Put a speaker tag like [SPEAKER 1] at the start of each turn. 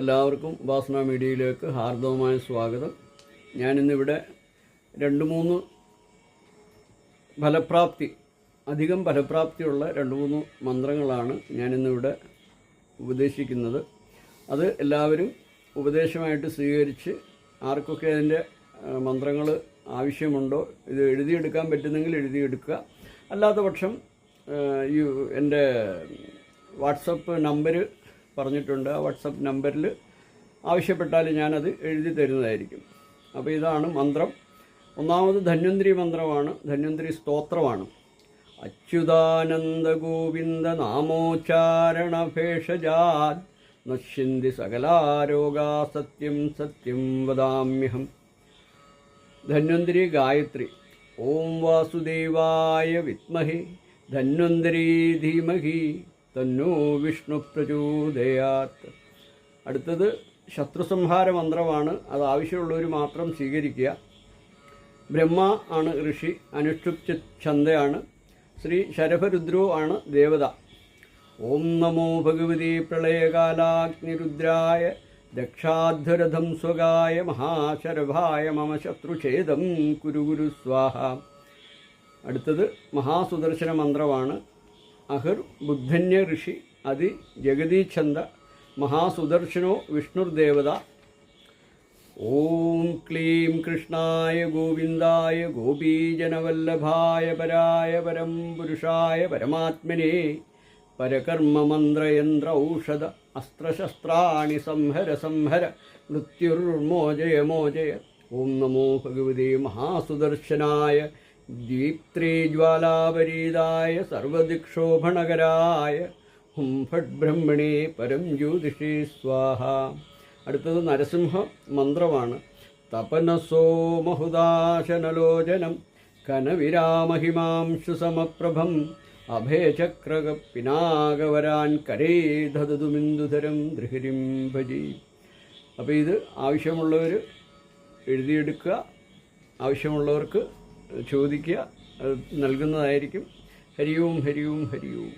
[SPEAKER 1] എല്ലാവർക്കും ഉപാസന മീഡിയയിലേക്ക് ഹാർദവമായ സ്വാഗതം. ഞാനിന്നിവിടെ രണ്ട് മൂന്ന് ഫലപ്രാപ്തി അധികം ഫലപ്രാപ്തിയുള്ള രണ്ട് മൂന്ന് മന്ത്രങ്ങളാണ് ഞാനിന്നിവിടെ ഉപദേശിക്കുന്നത്. അത് എല്ലാവരും ഉപദേശമായിട്ട് സ്വീകരിച്ച് ആർക്കൊക്കെ അതിന്റെ മന്ത്രങ്ങൾ ആവശ്യമുണ്ടോ ഇത് എഴുതിയെടുക്കാൻ പറ്റുന്നെങ്കിൽ എഴുതിയെടുക്കുക. അല്ലാത്ത പക്ഷം ഈ എന്റെ വാട്സപ്പ് നമ്പർ പറഞ്ഞിട്ടുണ്ട് ആ വാട്സപ്പ് നമ്പറിൽ ആവശ്യപ്പെട്ടാൽ ഞാനത് എഴുതി തരുന്നതായിരിക്കും. അപ്പോൾ ഇതാണ് മന്ത്രം. ഒന്നാമത് ധന്വന്തിരി മന്ത്രമാണ്. ധന്വന്തിരി സ്തോത്രമാണ്. അച്യുതാനന്ദ ഗോവിന്ദ നാമോച്ചാരണ ഭേഷജാത് നശ്യന്തി സകലാരോഗാ സത്യം സത്യം വദാമ്യഹം. ധന്വന്തിരി ഗായത്രി. ഓം വാസുദേവായ വിത്മഹി. ധന്വന്തരീ ധീമഹി. തന്നോ വിഷ്ണു പ്രചോദയാത്. അടുത്തത് ശത്രുസംഹാര മന്ത്രമാണ്. അത് ആവശ്യമുള്ളവർ മാത്രം സ്വീകരിക്കുക. ബ്രഹ്മ ആണ് ഋഷി അനുഷ്ഠുപ് ഛന്ദയാണ്. ശ്രീ ശരഭരുദ്രോ ആണ് ദേവത. ഓം നമോ ഭഗവതി പ്രളയകാലാഗ്നിരുദ്രായ ദക്ഷാധ്വരഥം സ്വകായ മഹാശരഭായ മമ ശത്രുഛേദം കുരു കുരു സ്വാഹ. അടുത്തത് മഹാസുദർശന മന്ത്രമാണ്. അഹിർ ബുദ്ധന്യ ഋഷി അതി ജഗതീച്ഛന്ദ മഹാസുദർശനോ വിഷ്ണുർദേവത. ഓം ക്ലീം കൃഷ്ണായ ഗോവിന്ദായ ഗോപീജനവല്ലഭായ പരായ പരം പുരുഷായ പരമാത്മനെ. പരകർമ്മമന്ത്രയന്ത്ര ഔഷധ അസ്ത്രശസ്ത്രാണി സംഹര സംഹര മൃത്യുർമോചയ മോചയ. ഓം നമോ ഭഗവതി മഹാസുദർശനായ ദീപ്ത്രേ ജ്വാലാപരീതായ സർവദിക്ഷോഭണകരായ ഹും ഫട് ബ്രഹ്മണേ പരം ജ്യോതിഷി സ്വാഹ. അടുത്തത് നരസിംഹ മന്ത്രമാണ്. തപനസോ മഹുദാശനലോചനം കനവിരാമഹിമാംശു സമപ്രഭം അഭയചക്രക പിനാകവരാൻ കരേ ധതുമിന്ദുധരം ധൃഹരിം ഭജി. അപ്പോൾ ഇത് ആവശ്യമുള്ളവർ എഴുതിയെടുക്കുക. ആവശ്യമുള്ളവർക്ക് ചോദിക്കുക. നൽകുന്നതായിരിക്കും. ഹരിയോം ഹരിയോം ഹരിയോം.